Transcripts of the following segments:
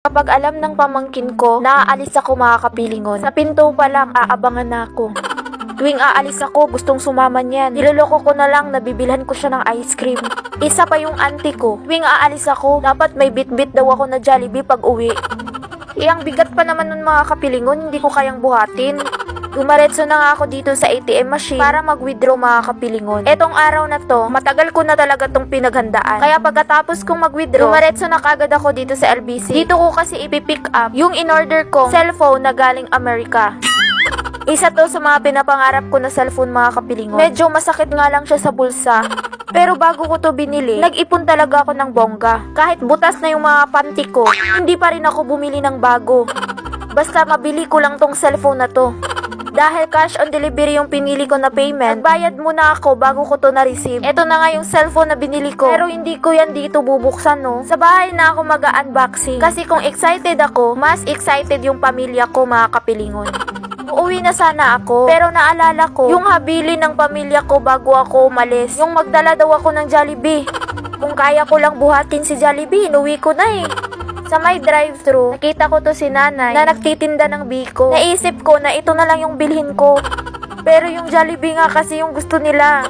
Kapag alam ng pamangkin ko, naaalis ako mga kapilingon. Sa pinto pa lang, aabangan na ako. Tuwing aalis ako, gustong sumama niyan. Niloloko ko na lang, nabibilhan ko siya ng ice cream. Isa pa yung auntie ko. Tuwing aalis ako, dapat may bit-bit daw ako na Jollibee pag uwi. Eh, ang bigat pa naman nun mga kapilingon, hindi ko kayang buhatin. Dumaretso na nga ako dito sa ATM machine para mag-withdraw mga kapilingon. Etong araw na to, matagal ko na talaga tong pinaghandaan. Kaya pagkatapos kong mag-withdraw, dumaretso na kagad ako dito sa LBC. Dito ko kasi ipipick up yung in-order kong cellphone na galing Amerika. Isa to sa mga pinapangarap ko na cellphone mga kapilingon. Medyo masakit nga lang siya sa bulsa. Pero bago ko to binili, nag-ipon talaga ako ng bongga. Kahit butas na yung mga panty ko, hindi pa rin ako bumili ng bago. Basta mabili ko lang tong cellphone na to. Dahil cash on delivery yung pinili ko na payment, nagbayad muna ako bago ko to na-receive. Ito na nga yung cellphone na binili ko. Pero hindi ko yan dito bubuksan no. Sa bahay na ako mag-unboxing. Kasi kung excited ako, mas excited yung pamilya ko mga kapilingon. Uuwi na sana ako, pero naalala ko, yung habili ng pamilya ko bago ako umalis, yung magdala daw ako ng Jollibee. Kung kaya ko lang buhatin si Jollibee, inuwi ko na eh. Sa may drive-thru, nakita ko to si nanay na nagtitinda ng biko. Naisip ko na ito na lang yung bilhin ko. Pero yung Jollibee nga kasi yung gusto nila.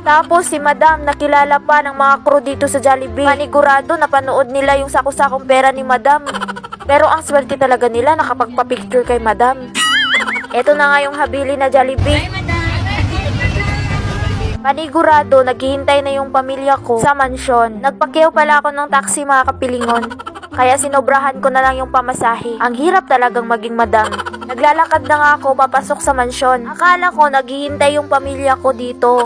Tapos si Madam nakilala pa ng mga crew dito sa Jollibee. Manigurado napanood nila yung sako-sakong pera ni Madam. Pero ang swerte talaga nila nakapagpa-picture kay Madam. Ito na nga yung habili na Jollibee. Panigurado, naghihintay na yung pamilya ko sa mansyon. Nagpakiyaw pala ako ng taxi mga kapilingon. Kaya sinobrahan ko na lang yung pamasahe. Ang hirap talagang maging madam. Naglalakad na nga ako papasok sa mansyon. Akala ko naghihintay yung pamilya ko dito.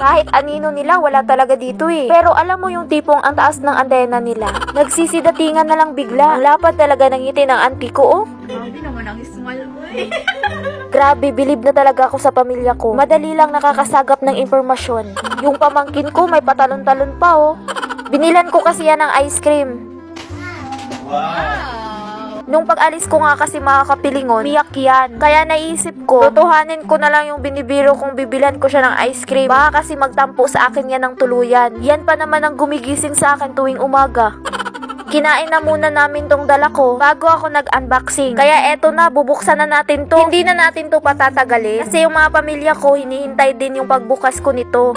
Kahit anino nila, wala talaga dito eh. Pero alam mo yung tipong ang taas ng antena nila. Nagsisidatingan na lang bigla. Ang lapad talaga ng ngiti ng auntie ko oh. Grabe naman ang small, uy. Grabe, bilib na talaga ako sa pamilya ko. Madali lang nakakasagap ng impormasyon. Yung pamangkin ko may patalon-talon pa oh. Binilan ko kasi yan ng ice cream. Wow. Nung pag-alis ko nga kasi mga kapilingon, biyak yan. Kaya naisip ko, totohanin ko na lang yung binibiro kung bibilan ko siya ng ice cream. Baka kasi magtampo sa akin yan ng tuluyan. Yan pa naman ang gumigising sa akin tuwing umaga. Kinain na muna namin tong dala ko bago ako nag-unboxing. Kaya eto na, bubuksan na natin to. Hindi na natin to patatagalin. Kasi yung mga pamilya ko, hinihintay din yung pagbukas ko nito.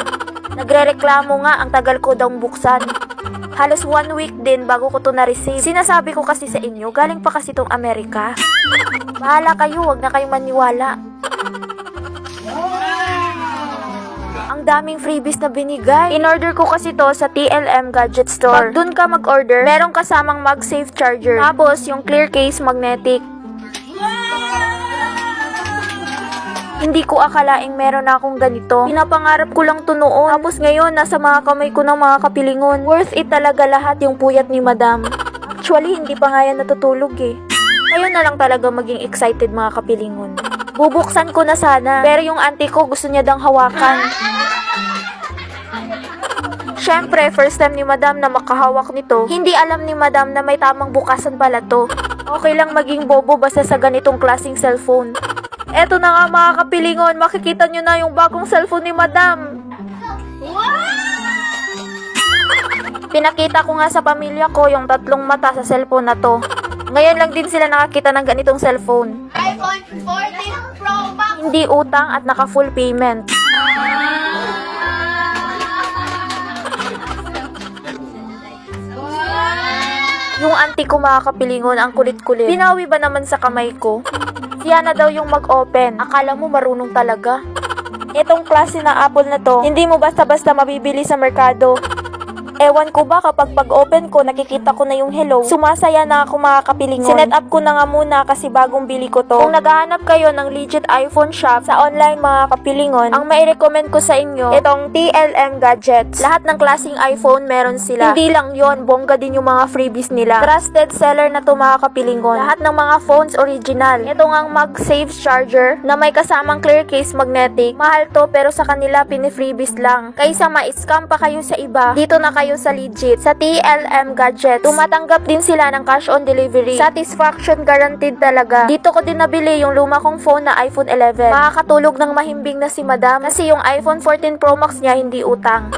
Nagrereklamo nga ang tagal ko daw buksan. Halos one week din bago ko to na-receive. Sinasabi ko kasi sa inyo, galing pa kasi tong Amerika. Bahala kayo, wag na kayong maniwala. Ang daming freebies na binigay. In-order ko kasi to sa TLM Gadget Store. Pag dun ka mag-order, merong kasamang MagSafe charger. Tapos, yung clear case magnetic. Hindi ko akalaing meron akong ganito. Pinapangarap ko lang to noon. Tapos ngayon, nasa mga kamay ko ng mga kapilingon. Worth it talaga lahat yung puyat ni madam. Actually, hindi pa nga yan natutulog eh. Ngayon na lang talaga maging excited mga kapilingon. Bubuksan ko na sana. Pero yung auntie ko gusto niya dang hawakan. Siyempre, first time ni madam na makahawak nito, hindi alam ni madam na may tamang bukasan pala to. Okay lang maging bobo basta sa ganitong klaseng cellphone. Eto na nga mga kapilingon, makikita nyo na yung bagong cellphone ni madam. Pinakita ko nga sa pamilya ko yung tatlong mata sa cellphone na to. Ngayon lang din sila nakakita ng ganitong cellphone. iPhone 14 Pro Max. Hindi utang at naka full payment. Yung auntie ko mga kapilingon ang kulit-kulit. Binawi ba naman sa kamay ko? Siya na daw yung mag-open. Akala mo marunong talaga. Itong klase na apple na to, hindi mo basta-basta mabibili sa merkado. Ewan ko ba kapag pag-open ko, nakikita ko na yung hello, sumasaya na ako mga kapilingon. Sinet up ko na nga muna kasi bagong bili ko to. Kung naghahanap kayo ng legit iPhone shop sa online mga kapilingon, ang mai-recommend ko sa inyo, itong TLM Gadgets. Lahat ng klaseng iPhone meron sila. Hindi lang yon bongga din yung mga freebies nila. Trusted seller na to mga kapilingon. Lahat ng mga phones original. Ito nga ang MagSafe charger na may kasamang clear case magnetic. Mahal to pero sa kanila pini-freebies lang. Kaysa ma-scam pa kayo sa iba, dito na kayo sa legit. Sa TLM Gadgets, tumatanggap din sila ng cash on delivery. Satisfaction guaranteed talaga. Dito ko din nabili yung luma kong phone na iPhone 11. Makakatulog ng mahimbing na si madam kasi yung iPhone 14 Pro Max niya hindi utang.